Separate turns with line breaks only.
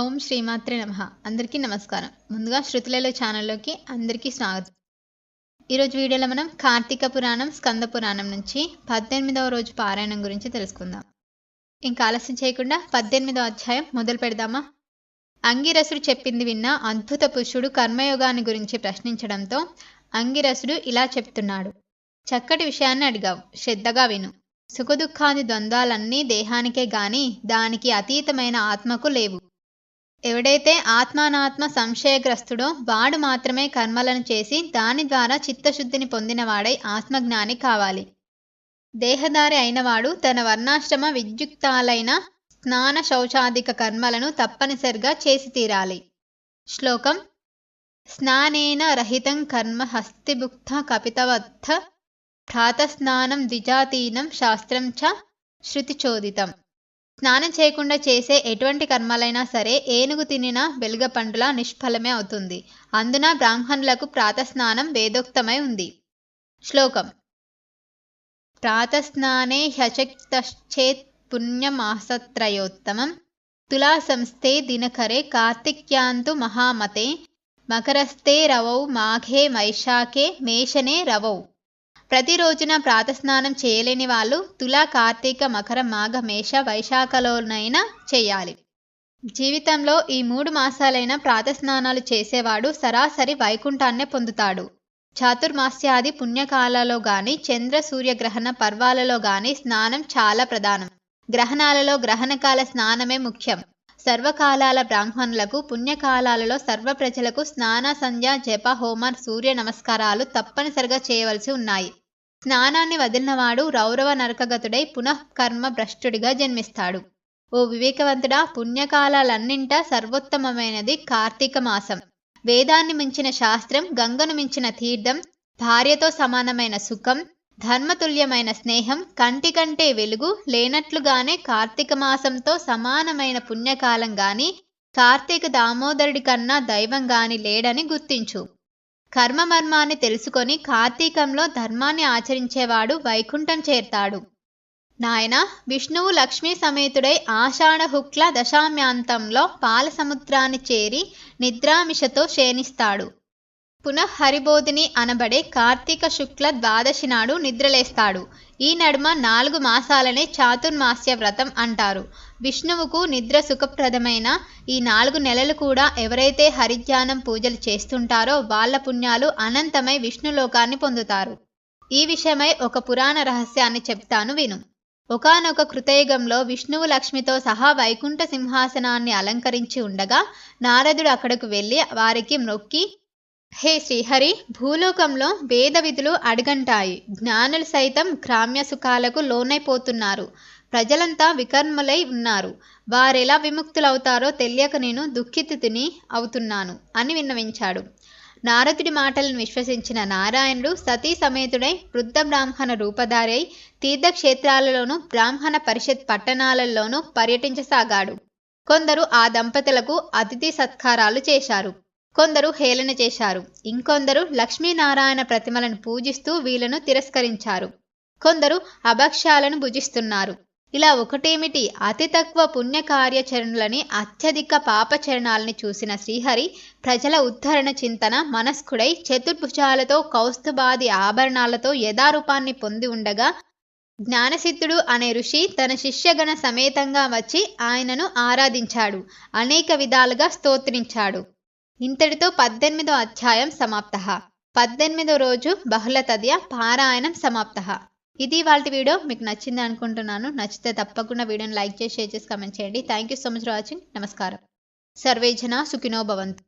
ఓం శ్రీమాత్రే నమ. అందరికీ నమస్కారం. ముందుగా శృతులలో ఛానల్లోకి అందరికీ స్వాగతం. ఈరోజు వీడియోలో మనం కార్తీక పురాణం స్కంద పురాణం నుంచి పద్దెనిమిదవ రోజు పారాయణం గురించి తెలుసుకుందాం. ఇంకా ఆలస్యం చేయకుండా పద్దెనిమిదవ అధ్యాయం మొదలు పెడదామా? అంగిరసుడు చెప్పింది విన్న అద్భుత పురుషుడు కర్మయోగాన్ని గురించి ప్రశ్నించడంతో అంగిరసుడు ఇలా చెప్తున్నాడు. చక్కటి విషయాన్ని అడిగావు. శ్రద్ధగా విను. సుఖదుఖాది ద్వంద్వాలన్నీ దేహానికే గాని దానికి అతీతమైన ఆత్మకు లేవు. ఎవడైతే ఆత్మానాత్మ సంశయగ్రస్తుడో వాడు మాత్రమే కర్మలను చేసి దాని ద్వారా చిత్తశుద్ధిని పొందినవాడై ఆత్మజ్ఞాని కావాలి. దేహదారి అయినవాడు తన వర్ణాశ్రమ విద్యుక్తాలైన స్నాన శౌచాధిక కర్మలను తప్పనిసరిగా చేసి తీరాలి. శ్లోకం స్నానేన రహితం కర్మ హస్తిభుక్త కపితవత్థ ప్రాతస్నానం ద్విజాతీనం శాస్త్రం చ శృతిచోదితం. స్నానం చేయకుండా చేసే ఎటువంటి కర్మలైనా సరే ఏనుగు తినిన వెలుగపండుల నిష్ఫలమే అవుతుంది. అందున బ్రాహ్మణులకు ప్రాతస్నానం వేదోక్తమై ఉంది. శ్లోకం. ప్రాతస్నానే హ్యచక్తశ్చేత్ పుణ్యమాసత్రయోత్తమం. తులా సంస్థే దినకరే కార్తిక్యాంతు మహామతే. మకరస్తే రవౌ మాఘే వైశాఖే మేషనే రవౌ. ప్రతిరోజున ప్రాతస్నానం చేయలేని వాళ్ళు తులా కార్తీక మకర మాఘ మేష వైశాఖలోనైనా చేయాలి. జీవితంలో ఈ మూడు మాసాలైన ప్రాతస్నానాలు చేసేవాడు సరాసరి వైకుంఠాన్నే పొందుతాడు. చాతుర్మాస్యాది పుణ్యకాలలో గాని చంద్ర సూర్యగ్రహణ పర్వాలలో గాని స్నానం చాలా ప్రధానం. గ్రహణాలలో గ్రహణకాల స్నానమే ముఖ్యం. సర్వకాలాల బ్రాహ్మణులకు పుణ్యకాలాలలో సర్వ ప్రజలకు స్నాన సంధ్య జప హోమ సూర్య నమస్కారాలు తప్పనిసరిగా చేయవలసి ఉన్నాయి. స్నానాన్ని వదిలినవాడు రౌరవ నరకగతుడై పునఃకర్మ భ్రష్టుడిగా జన్మిస్తాడు. ఓ వివేకవంతుడా పుణ్యకాలాలన్నింటా సర్వోత్తమమైనది కార్తీక మాసం. వేదాన్ని మించిన శాస్త్రం గంగను మించిన తీర్థం భార్యతో సమానమైన సుఖం ధర్మతుల్యమైన స్నేహం కంటి కంటే వెలుగు లేనట్లుగానే కార్తీక మాసంతో సమానమైన పుణ్యకాలం గాని కార్తీక దామోదరుడి కన్నా దైవం గాని లేడని గుర్తించు. కర్మమర్మాన్ని తెలుసుకొని కార్తీకంలో ధర్మాన్ని ఆచరించేవాడు వైకుంఠం చేరతాడు. నాయన విష్ణువు లక్ష్మీ సమేతుడై ఆషాఢ హుక్ల దశామ్యాంతంలో పాల సముద్రాన్ని చేరి నిద్రామిషతో క్షేణిస్తాడు. పునః హరిబోధిని అనబడే కార్తీక శుక్ల ద్వాదశి నాడు నిద్రలేస్తాడు. ఈ నడుమ నాలుగు మాసాలనే చాతుర్మాస్య వ్రతం అంటారు. విష్ణువుకు నిద్ర సుఖప్రదమైన ఈ నాలుగు నెలలు కూడా ఎవరైతే హరిధ్యానం పూజలు చేస్తుంటారో వాళ్ళ పుణ్యాలు అనంతమై విష్ణులోకాన్ని పొందుతారు. ఈ విషయమై ఒక పురాణ రహస్యాన్ని చెప్తాను విను. ఒకనొక కృతయుగంలో విష్ణువు లక్ష్మితో సహా వైకుంఠ సింహాసనాన్ని అలంకరించి ఉండగా నారదుడు అక్కడకు వెళ్ళి వారికి మ్రొక్కి హే శ్రీహరి భూలోకంలో వేద విధులు అడగంటాయి. జ్ఞానులు సైతం గ్రామ్య సుఖాలకు లోనైపోతున్నారు. ప్రజలంతా వికర్మలై ఉన్నారు. వారెలా విముక్తులవుతారో తెలియక నేను దుఃఖితుని అవుతున్నాను అని విన్నవించాడు. నారదుడి మాటలను విశ్వసించిన నారాయణుడు సతీ సమేతుడై వృద్ధ బ్రాహ్మణ రూపధారై తీర్థక్షేత్రాలలోనూ బ్రాహ్మణ పరిషత్ పట్టణాలలోనూ పర్యటించసాగాడు. కొందరు ఆ దంపతులకు అతిథి సత్కారాలు చేశారు. కొందరు హేళన చేశారు. ఇంకొందరు లక్ష్మీనారాయణ ప్రతిమలను పూజిస్తూ వీళ్ళను తిరస్కరించారు. కొందరు అభక్ష్యాలను భుజిస్తున్నారు. ఇలా ఒకటేమిటి? అతి తక్కువ పుణ్యకార్యచరణలని అత్యధిక పాపచరణాలని చూసిన శ్రీహరి ప్రజల ఉద్ధరణ చింతన మనస్కుడై చతుర్భుజాలతో కౌస్తుభాది ఆభరణాలతో యథారూపాన్ని పొంది ఉండగా జ్ఞానసిద్ధుడు అనే ఋషి తన శిష్యగణ సమేతంగా వచ్చి ఆయనను ఆరాధించాడు. అనేక విధాలుగా స్తోత్రించాడు. ఇంతటితో పద్దెనిమిదో అధ్యాయం సమాప్త. పద్దెనిమిదో రోజు బహుళతద్య పారాయణం సమాప్త. ఇది వాళ్ళ వీడియో. మీకు నచ్చింది అనుకుంటున్నాను. నచ్చితే తప్పకుండా వీడియోని లైక్ చేసి షేర్ చేసి కమెంట్ చేయండి. Thank you so much for watching నమస్కారం. సర్వే జన సుఖినో భవంతు.